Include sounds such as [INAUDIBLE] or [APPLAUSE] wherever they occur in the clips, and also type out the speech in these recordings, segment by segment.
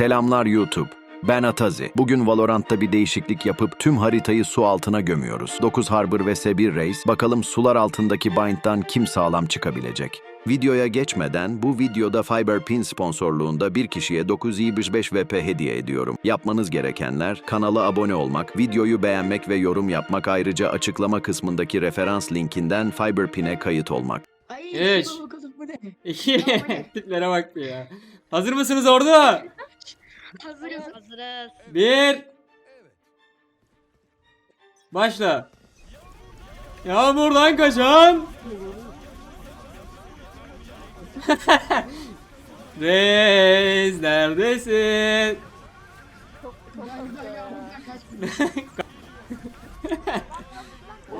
Selamlar YouTube. Ben Atazi. Bugün Valorant'ta bir değişiklik yapıp tüm haritayı su altına gömüyoruz. 9 Harbor ve Sebir Reis. Bakalım sular altındaki Bind'dan kim sağlam çıkabilecek? Videoya geçmeden bu videoda Fiberpin sponsorluğunda bir kişiye 975 VP hediye ediyorum. Yapmanız gerekenler kanala abone olmak, videoyu beğenmek ve yorum yapmak ayrıca açıklama kısmındaki referans linkinden Fiberpin'e kayıt olmak. Ay, Üç. bakalım bu ne? İki. [LAUGHS] Tiplere bak bir ya. Hazır mısınız orada? Hazırız. Hazırız. Bir. Başla. Yağmurdan kaçan. [LAUGHS] Reis neredesin? [LAUGHS]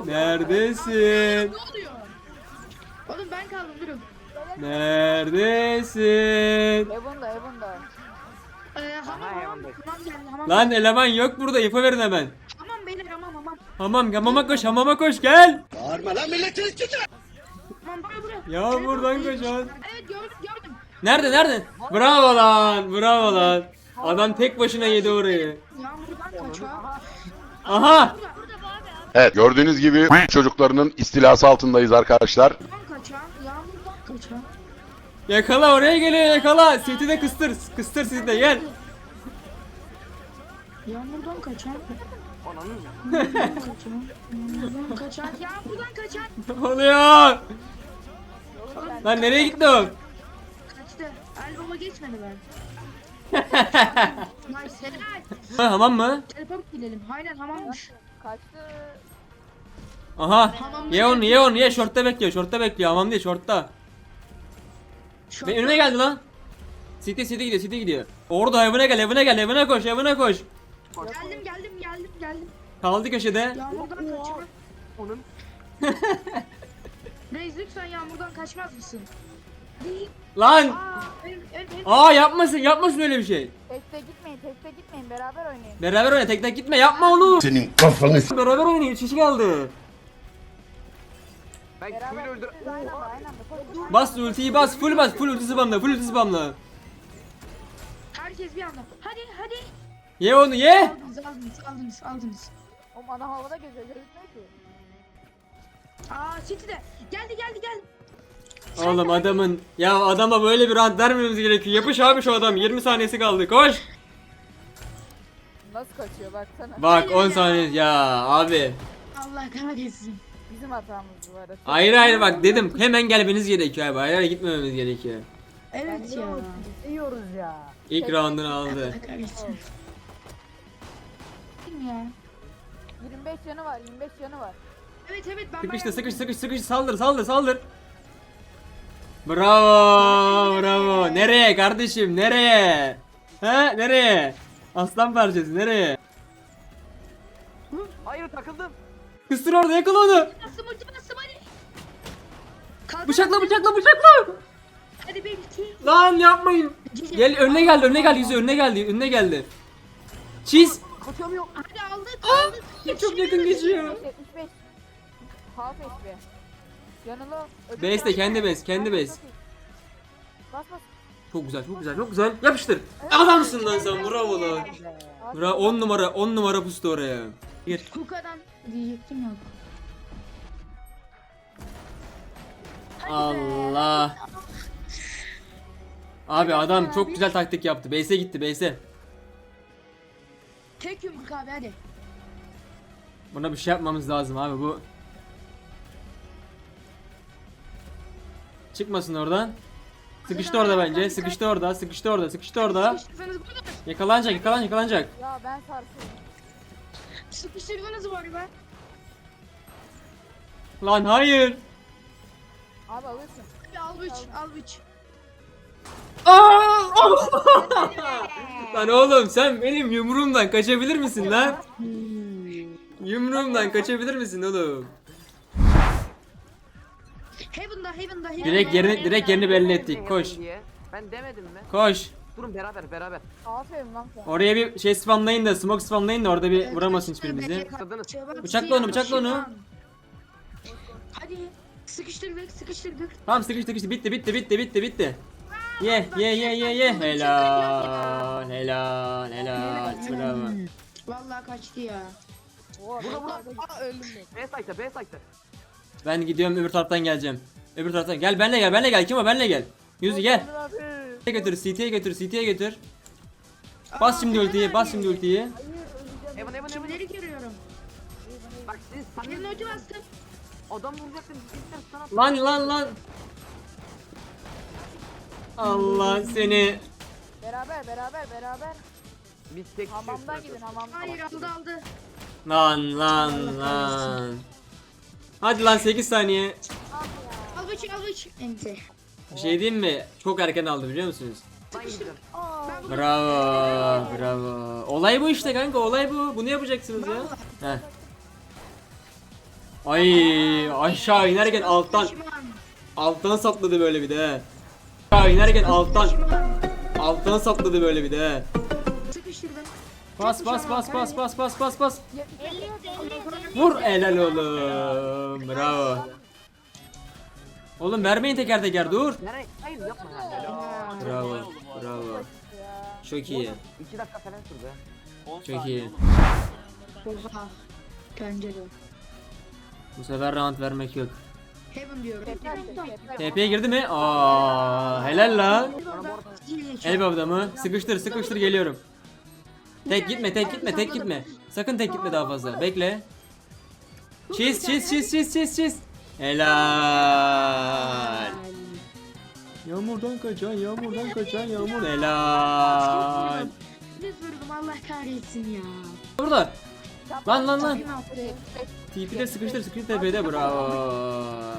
Neredesin? Oğlum ben kaldım durun. Neredesin? Ebon'da Ebon'da. Ee, hamam hamam. Hamam geldi hamam. Lan eleman yok burada info verin hemen. Hamam beyler hamam hamam. Hamam hamama koş hamama koş gel. Hamam buraya buraya. Yağmurdan Evet, kaçan. Evet gördüm gördüm. Nerede nerede? Bravo lan bravo lan. Adam tek başına yedi orayı. Yağmurdan kaçıyor. Aha. Evet gördüğünüz gibi çocuklarının istilası altındayız arkadaşlar. Yağmurdan kaçan. Yakala oraya geliyor yakala. Seti de kıstır. Kıstır seti de gel. Yağmurdan kaçan. Yağmurdan kaçan. Yağmurdan kaçan. Ne oluyor? Lan nereye gitti o? Kaçtı. Albuma geçmedi ben. [LAUGHS] Nice helal. Ha, hamam mı? Teleport gidelim. Aynen hamammış. Kaçtı. Aha. Hamamda Ye onu ye onu ye. Şortta bekliyor. Şortta bekliyor. Hamam değil şortta. Şu Ve an- önüne geldi lan. City city gidiyor city gidiyor. Orada evine gel evine gel evine koş evine koş. Geldim geldim geldim geldim. Kaldı köşede. Yağmurdan kaçma. Onun. [LAUGHS] Reis lütfen yağmurdan kaçmaz mısın? Lan. Aa. Aa yapmasın yapmasın öyle bir şey. Tekte gitmeyin tekte gitmeyin beraber oynayın. Beraber oyna tek tek gitme yapma onu. Senin kafanı Beraber oynayın üç kişi kaldı. Beraber siz aynı anda aynı anda. Bas ultiyi bas full bas full ulti spamla full ulti spamla. Herkes bir anda. Hadi hadi. Ye onu ye. Aldınız aldınız aldınız aldınız. O ana havada geziyor gözükmüyor ki. Aa City'de. Geldi geldi geldi. Oğlum adamın ya adama böyle bir rant vermemiz gerekiyor. Yapış abi şu adam 20 saniyesi kaldı koş. Nasıl kaçıyor baksana. Bak 10 saniye ya abi. Allah kahretsin. Bizim hatamız bu arada. Ayrı ayrı bak dedim hemen gelmeniz gerekiyor abi. Ayrı gitmememiz gerekiyor. Evet ya. Yiyoruz ya. İlk roundunu aldı. Allah kahretsin. Kim ya? 25 yanı var 25 yanı var. Evet evet ben Sıkıştı bayağı- sıkış sıkış sıkış saldır saldır saldır. Bravo bravo. Nereye kardeşim nereye? He nereye? Aslan parçası nereye? Hayır takıldım. Kıstır orada yakala onu. Hadi. Kaldır, Bıçakla bıçakla bıçakla. Hadi. Lan yapmayın. Gel önüne geldi önüne geldi yüzü önüne geldi önüne geldi. Çiz. Kaçamıyorum. Hadi aldık aldık. Çok yakın geçiyor. 75. Half HP. Yanılı. ödül Base de kendi base kendi base. Bas bas. Çok güzel çok güzel çok güzel. Yapıştır. Adamsın lan sen bravo lan. Bravo 10 numara 10 numara pustu oraya. Gir. Kuka'dan diyecektim yok. Allah. Abi adam çok güzel taktik yaptı. Base'e gitti base'e. Tek yumruk abi hadi. Buna bir şey yapmamız lazım abi bu. Çıkmasın oradan. Sıkıştı orada bence. Sıkıştı orada. Sıkıştı orada. Sıkıştı orada. Yakalanacak, yakalanacak, yakalanacak. Ya ben sarsıyorum. Sıkıştırsanız var be. Lan hayır. Abi alırsın. Hadi al üç al. Aa! [LAUGHS] lan oğlum sen benim yumruğumdan kaçabilir misin lan? Yumruğumdan kaçabilir misin oğlum? Heaven'da Heaven'da Heaven'da. Direkt yerini direkt yerini belli ettik. Koş. Ben demedim mi? Koş. Durun beraber beraber. Aferin lan sen. Oraya bir şey spamlayın da smoke spamlayın da orada bir vuramasın hiçbirimizi. Bıçakla onu, bıçakla onu. Hadi. Sıkıştırdık sıkıştırdık. Tamam sıkıştı sıkıştı bitti bitti bitti bitti bitti. Ye ye ye ye ye. Helal helal. fena kaçtı ya. Burada, burada. Aa, öldüm ben. B site'da B site'da. Ben gidiyorum öbür taraftan geleceğim. Öbür taraftan. Gel benle gel benle gel. Kim o benle gel. Yüzü gel. Abi. CT'ye götür CT'ye götür CT'ye götür. Bas şimdi ultiyi bas şimdi ultiyi. Hayır öleceğim. Evan Evan Evan. Kimleri görüyorum? Bak siz Birinin ulti bastım. adam vuracaktım. Sana. Lan lan lan. Allah seni. Beraber beraber beraber. Biz tek Hamamdan gidin hamamdan. Hayır aldı aldı. Lan lan lan. Hadi lan 8 saniye. Al bıç al bıç. Ente. Bir şey diyeyim mi? Çok erken aldı biliyor musunuz? Ben Bravo, bravo. Olay bu işte kanka, olay bu. Bunu yapacaksınız ya. Heh. Ay, aşağı inerken alttan, alttan sapladı böyle bir de. he. Aşağı inerken alttan, alttan sapladı böyle bir de. Sıkıştırdım. Bas bas bas bas bas bas bas bas. Vur helal oğlum. Bravo. Oğlum vermeyin teker teker dur. Nereye? Hayır yapma ya. Bravo. Bravo. Çok iyi. 2 dakika falan sürdü. Çok iyi. Oha. Pencere. Bu sefer round vermek yok. Heaven diyorum. TP'ye girdi mi? Aa, helal lan. El El babamı sıkıştır sıkıştır geliyorum. Tek gitme tek gitme tek gitme. Sakın tek gitme daha fazla. Bekle. Çiz çiz çiz çiz çiz çiz. Helal. Yağmurdan kaçan yağmurdan kaçan yağmur helal. Düz vurdum Allah kahretsin ya. Burada. Lan lan lan. TP'de sıkıştır sıkıştır TP'de bravo.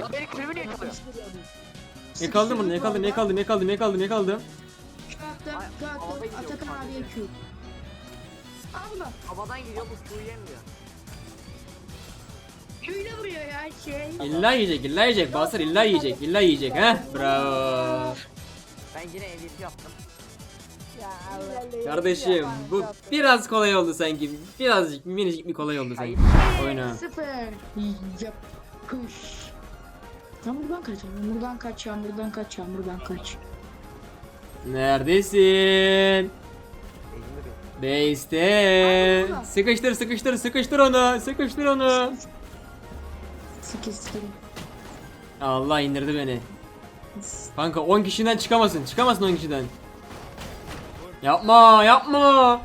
Ya beni kremi niye çalıyor? Yakaladım bunu yakaladım yakaladım yakaladım. Şu attım. Şu attım. Atakan abiye Q. Bunu. Havadan gidiyor bu suyu yemiyor. Q'yle vuruyor ya şey. İlla yiyecek illa yiyecek Basır illa yiyecek illa yiyecek ha. Bravo. Ben yine MVP yaptım. Kardeşim bu biraz kolay oldu sanki. Birazcık minicik bir kolay oldu sanki. Oyna. Sıfır. Yap. Kuş. Yağmurdan kaç, yağmurdan kaç, yağmurdan kaç, yağmurdan kaç. Neredesin? Base'te. Sıkıştır sıkıştır sıkıştır onu. Sıkıştır onu. Sıkıştırdım. Allah indirdi beni. Kanka 10 kişiden çıkamasın. Çıkamasın 10 kişiden. Yapma yapma.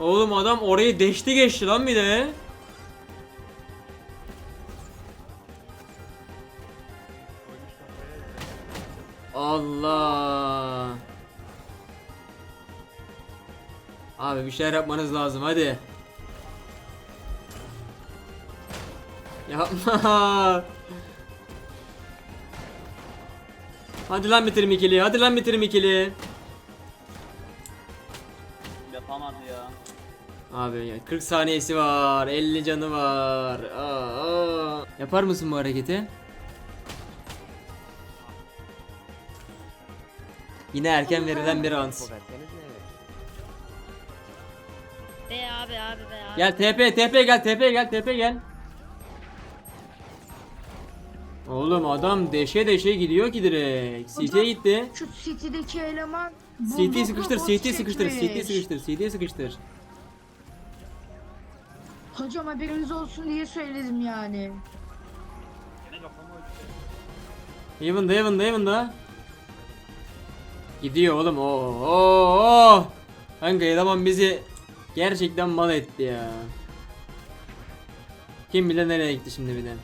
Oğlum adam orayı deşti geçti lan bir de. Allah. Abi bir şeyler yapmanız lazım hadi. Yapma. Hadi lan bitirim ikili. Hadi lan bitirim ikili. Yapamadı ya. Abi ya 40 saniyesi var. 50 canı var. Aa, aa. Yapar mısın bu hareketi? Yine erken verilen bir round. Be abi abi be abi. Gel TP TP gel TP gel TP gel. Oğlum adam deşe deşe gidiyor ki direkt. CT'ye gitti. Şu City'deki eleman CT sıkıştır, bombokla CT boss sıkıştır, çekmiş. CT sıkıştır, CT sıkıştır. Hocam haberiniz olsun diye söyledim yani. Evan'da, Evan'da, Evan'da. Gidiyor oğlum. Oo, oo, oo. Kanka eleman bizi gerçekten mal etti ya. Kim bilir nereye gitti şimdi bir de.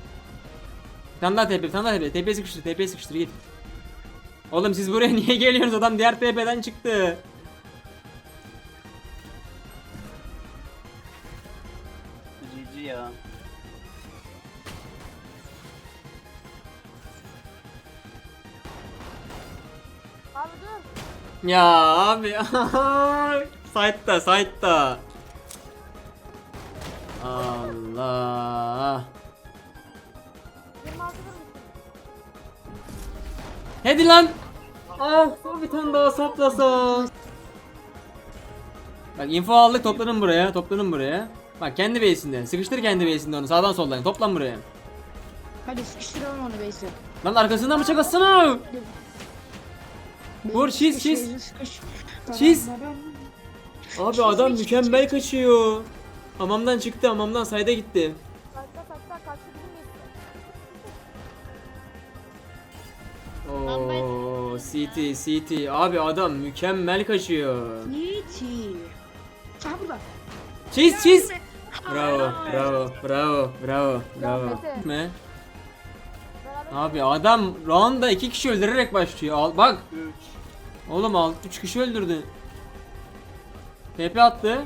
Tane daha TP, tane daha TP. TP sıkıştır, TP sıkıştır git. Oğlum siz buraya [LAUGHS] niye geliyorsunuz? Adam diğer TP'den çıktı. GG ya. Abi dur. Ya abi. [LAUGHS] Side'da, side'da. Allah. Hadi lan. Ah bir tane daha saplasa. Bak info aldık toplanın buraya toplanın buraya. Bak kendi base'inde sıkıştır kendi base'inde onu sağdan soldan toplan buraya. Hadi sıkıştıralım onu Beyse. Lan arkasından bıçak atsana. Vur, çiz, çiz. Çiz. Abi adam mükemmel kaçıyor. Hamamdan çıktı, hamamdan sayda gitti. Oo, CT, CT. Abi adam mükemmel kaçıyor. Yiğiti. Ha burada. Çiz, çiz. Bravo, bravo, bravo, bravo, bravo. Beraber Abi adam roundda iki kişi öldürerek başlıyor. Al, bak. 3. Oğlum al, üç kişi öldürdü. TP attı.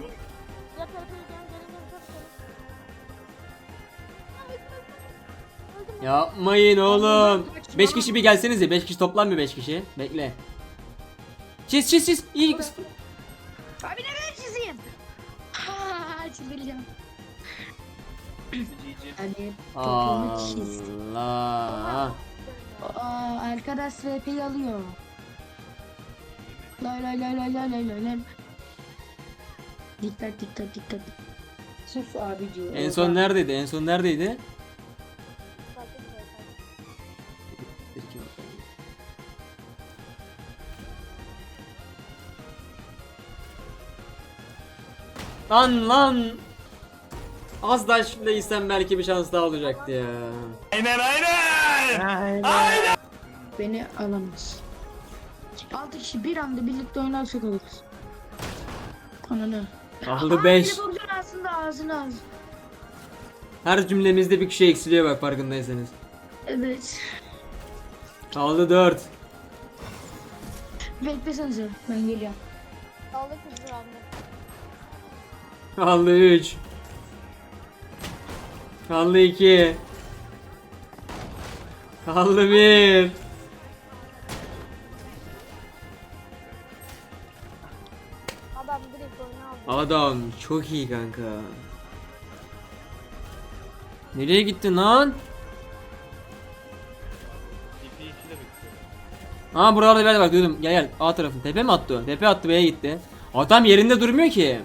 Yapmayın oğlum. 5 kişi bir gelsenize. 5 kişi toplam bir 5 kişi. Bekle. Çiz çiz çiz. İyi. Abi ne kadar çizeyim? Ha çizeceğim. GG. Hadi topumu çiz. Allah. Aa, arkadaş VP'yi alıyor. Lay lay lay lay lay lay lay lay. Dikkat dikkat dikkat. Sus abici. En son neredeydi? En son neredeydi? Lan lan. Az daha şutlaysam belki bir şans daha olacaktı ya. Beni alamaz. 6 kişi bir anda birlikte oynarsak alırız. Ananı. Aldı Aa, 5. biri vuracaksın aslında ağzına ağzına. Her cümlemizde bir kişi eksiliyor bak farkındaysanız. Evet. Kaldı 4. Beklesenize ben geliyorum. Aldık bizim anne. Kaldı 3. Kaldı 2. Kaldı 1. Adam direkt oyunu aldı. Adam çok iyi kanka. Nereye gittin lan? Aa buralarda bir yerde bak duydum. Gel gel A tarafın. Tepe mi attı o? Tepe attı B'ye gitti. Adam yerinde durmuyor ki.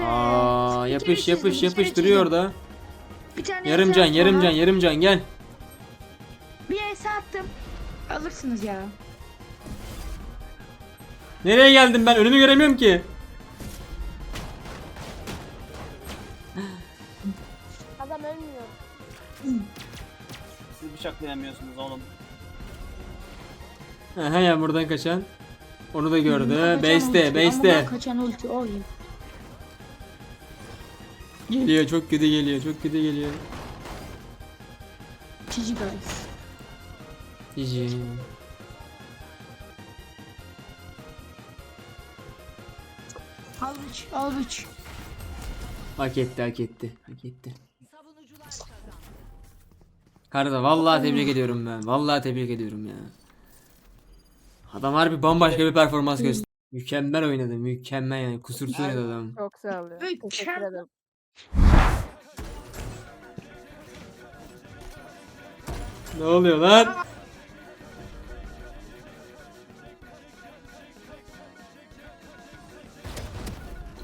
Aa yapış yapış yapış duruyor orada. Bir tane Yarım ES can attım yarım ona. can yarım can gel. Bir ES attım. Alırsınız ya. Nereye geldim ben önümü göremiyorum ki. Adam ölmüyor. Siz bıçaklayamıyorsunuz oğlum. Aha ya buradan kaçan. Onu da gördü. Kaçan Base'te ulti, base'te. ama Kaçan ulti o iyi. Geliyor çok kötü geliyor çok kötü geliyor. Cici guys. GG. Al üç, al üç. Hak etti hak etti hak etti. Karda vallahi tebrik ediyorum ben. Vallahi tebrik ediyorum ya. Adam harbi bambaşka bir performans gösterdi. Mükemmel oynadı. Mükemmel yani. Kusursuz oynadı adam. Çok sağ ol ya. Teşekkür Mükemmel. ederim. Ne oluyor lan?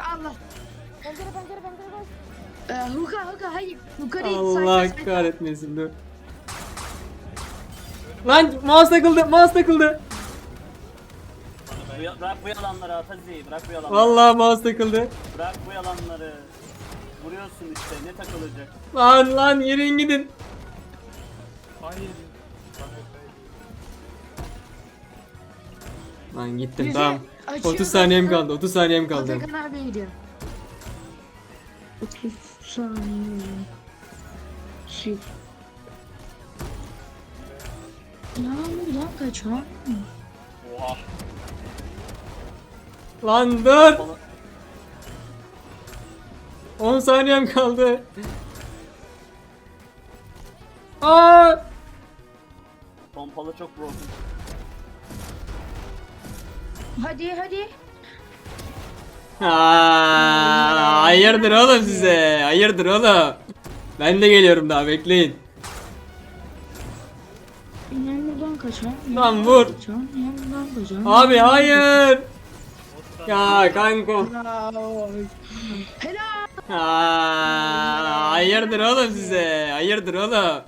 Allah. Pencere pencere pencere koş. Ee, huka huka hayır. Huka değil. Allah sayfa. kahretmesin dur. Lan mouse takıldı mouse takıldı. Bu ya- Bırak bu yalanları Atazi. Bırak bu yalanları. Vallahi mouse takıldı. Bırak bu yalanları. Vuruyorsun işte ne takılacak. Lan lan yürüyün gidin. Lan gittim Bize tamam. açıyor 30 saniyem zaten. kaldı 30 saniyem kaldı. Atakan abiye gidiyor. 30 saniye. Şey. Ya buradan kaç ha? Oha. Lan dur. 10 saniyem kaldı. Aa! Pompalı çok broken. Hadi hadi. Aa, hayırdır oğlum size? Hayırdır oğlum? Ben de geliyorum daha bekleyin. Yan buradan kaç ha? Yan Lan buradan vur. kaç ha? Yan buradan? Abi hayır. Ya kanko. Helal. Aa, hayırdır oğlum size? Hayırdır oğlum?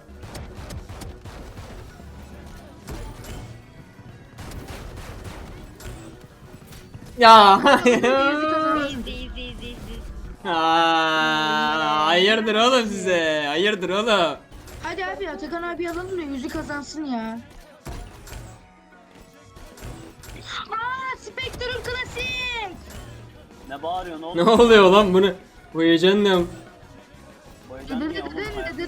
Ya izle izle izle. Aa, hayırdır oğlum size? Hayırdır oğlum? Hadi abi Atakan abi alalım da yüzü kazansın ya. Aa Spectrum klasik. Ne bağırıyorsun oğlum? Ne oluyor lan bunu? Bu heyecan ne? Bu heyecan niye oğlum? Hayatım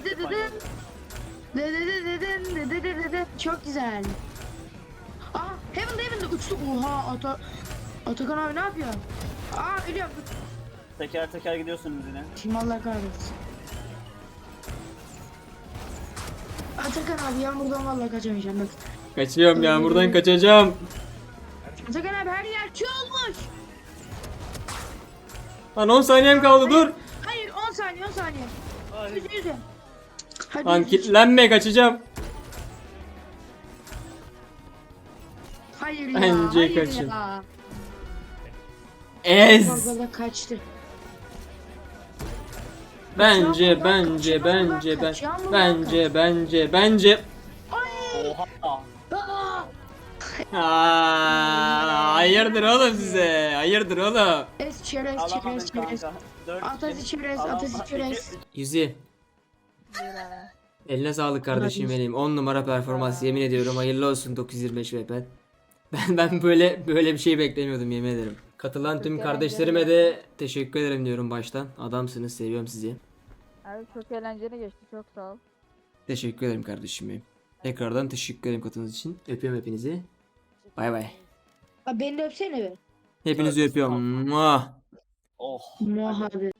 bir Çok güzel. Aa Heaven'da Heaven'da uçtu. Oha Ata Atakan abi ne yapıyor? Aa ölüyorum. Teker teker gidiyorsunuz yine. Şimdi Allah kahretsin. Atakan abi ya buradan vallahi kaçamayacağım bak. Kaçıyorum ya buradan kaçacağım. Atakan abi her yer çığ olmuş. Lan 10 saniyem kaldı dur. Hayır 10 saniye 10 saniye. Yüzü yüzü. Hadi Lan yüzü. kilitlenme kaçacağım. Hayır ya. Bence hayır kaçın. ya. Ez. Fazla kaçtı. Bence bence bence ben bence bence bence Oha. Aa! Hayırdır oğlum size? Hayırdır oğlum? Çerez çerez çerez. Dört Atası çerez atası çerez. Yüzi. Eline sağlık kardeşim benim. 10 numara performans yemin ediyorum. Hayırlı olsun 925 VP. [LAUGHS] Ben ben böyle böyle bir şey beklemiyordum yemin ederim. Katılan tüm kardeşlerime de teşekkür ederim diyorum baştan. Adamsınız, seviyorum sizi. Abi çok eğlenceli geçti çok sağ ol. Teşekkür ederim kardeşim benim. Tekrardan teşekkür ederim katılımınız için. Öpüyorum hepinizi. Bay bay. Abi beni de öpsene be. Hepinizi öpüyorum. Muah. Oh. Muhabbet.